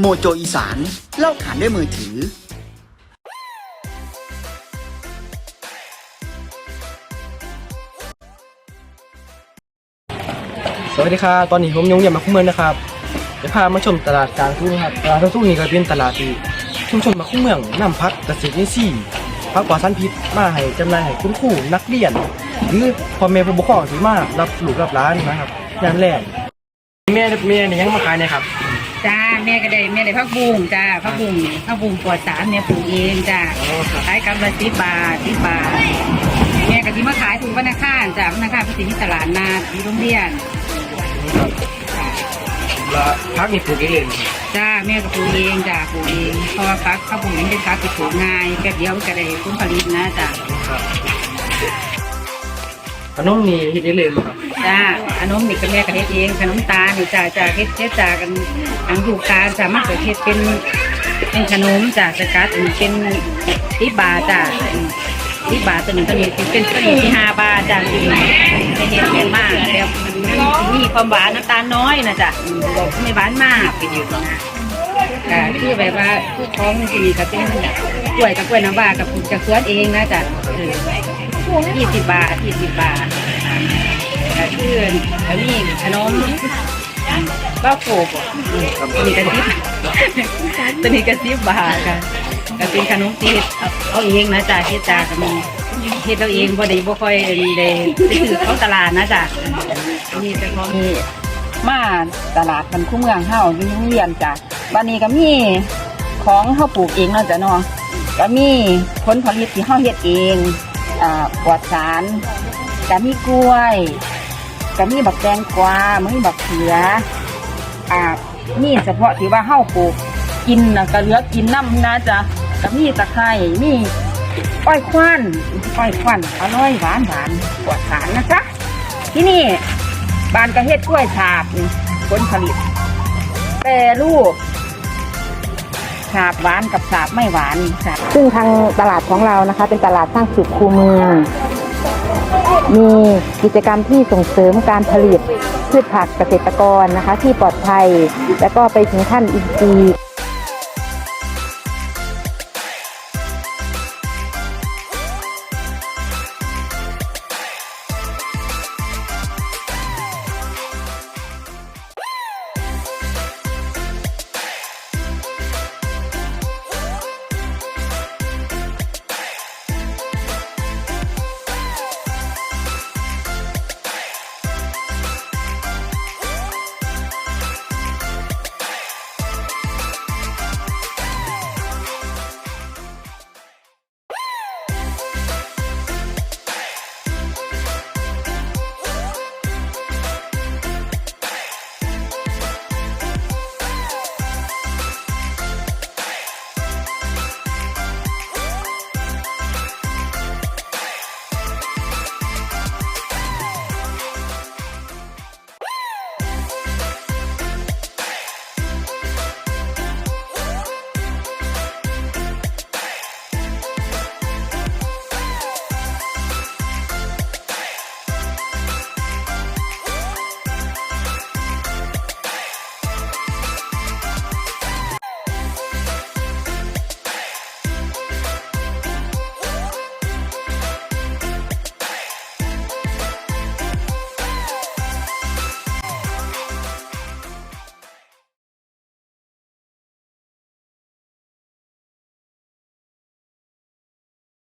โมโจอีสานเล่าขานด้วยมือถือ สวัสดีครับตอนนี้ผมยงยามมาคุ้มเมืองนะครับจะพามาชมตลาดกลางทุ่งครับตลาดกลางทุ่งนี่ก็เป็นตลาดที่ชุมชนมาคุ้มเมืองนำพักเกษตรอินทรีย์พักปลอดสารพิษมาให้จำหน่ายให้คุณครูนักเรียน หรือพ่อแม่ผู้ปกครองที่มารับลูกรับหลานนะครับอย่างแรก แม่แม่เนี่ยยังมาขายเนะครับ จ้าแม่ก็ได้แม่ได้พักบุ้งจ้าพักบุ้งนี่พักบุ้งปลอดสารแม่ปลูกเองจ้าอ๋อครับขายกำละสิบบาทสิบบาทแม่ก็ที่มาขายถูกวันอังคารจ้าวันอังคารก็สิมีตลาดนาดที่โรงเรียนแล้วพักนี่ปลูกเองเลยครับจ้าแม่ก็ปลูกเองจ้าปลูกเองเพราะว่าพักพักบุ้งนี่เป็นพักที่ปลูกง่ายแป๊บเดียวก็ได้ผลผลิตนะจ้าครับ ขนมนี่เฮ็ดเองเลยบ่ครับจ้าขนมนี่ก็แม่ก็เฮ็ดเองขนมตาลนี่จ้าจ้าเฮ็ดเฮ็ดจ้ากันทางอยู่การจ้ามันก็เฮ็ดเป็น เป็นขนมจ้าสกัดเป็นสิบบาจ้าที่บาตัวนึงตัวนี้เป็นตัวนี้ที่ห้าบาทจ้ะที่จะเห็นเห็นมากแล้วมันมีความหวานน้ำตาลน้อยนะจ๊ะอืมบอกไม่หวานมากเป็นอยู่ตรงนะค่ะคือแบบว่าผู้ท้องที่นี่ก็เป็นกล้วยกับกล้วยน้ำว้ากับปลูกจากสวนเองนะจ๊ะ ยี่สิบบาทยี่สิบบาทค่ะคือแล้วมีขนมบ้าโขบตัวนี้กันทิบตัวนี้กันทิบบาทค่ะก็เป็นขนมที่เฮ็ดเอาเอาเองนะจ๊ะเฮ็ดจ้าก็มีเฮ็ดเอาเองบ่ได้บ่ค่อยได้ไปซื้อของตลาดนะจ๊ะนี่แต่ของนี่มาตลาดมันคู่เมืองเฮาอยู่โรงเรียนจ้ะบัดนี้ก็มีของเฮาปลูกเองเนาะจ้ะเนาะก็มีผลผลิตที่เฮาเฮ็ดเอง อ่าปลอดสารก็มีกล้วยก็มีบักแตงกวามีบักเขืออ่านี่เฉพาะที่ว่าเฮาปลูกกินนะก็เหลือกินน้ำนะจ๊ะก็มีตะไคร้มีอ้อยควันอ้อยควันอร่อยหวานหวานปลอดสารนะจ๊ะที่นี่บานกระเฮ็ดกล้วยฉาบผลผลิตแปรรูป สาบหวานกับสาบไม่หวานค่ะซึ่งทางตลาดของเรานะคะ เป็นตลาดสร้างสุขคูเมืองมีกิจกรรมที่ส่งเสริมการผลิตพืชผักเกษตรกรนะคะ ที่ปลอดภัย และก็ไปถึงขั้นอินทรีย์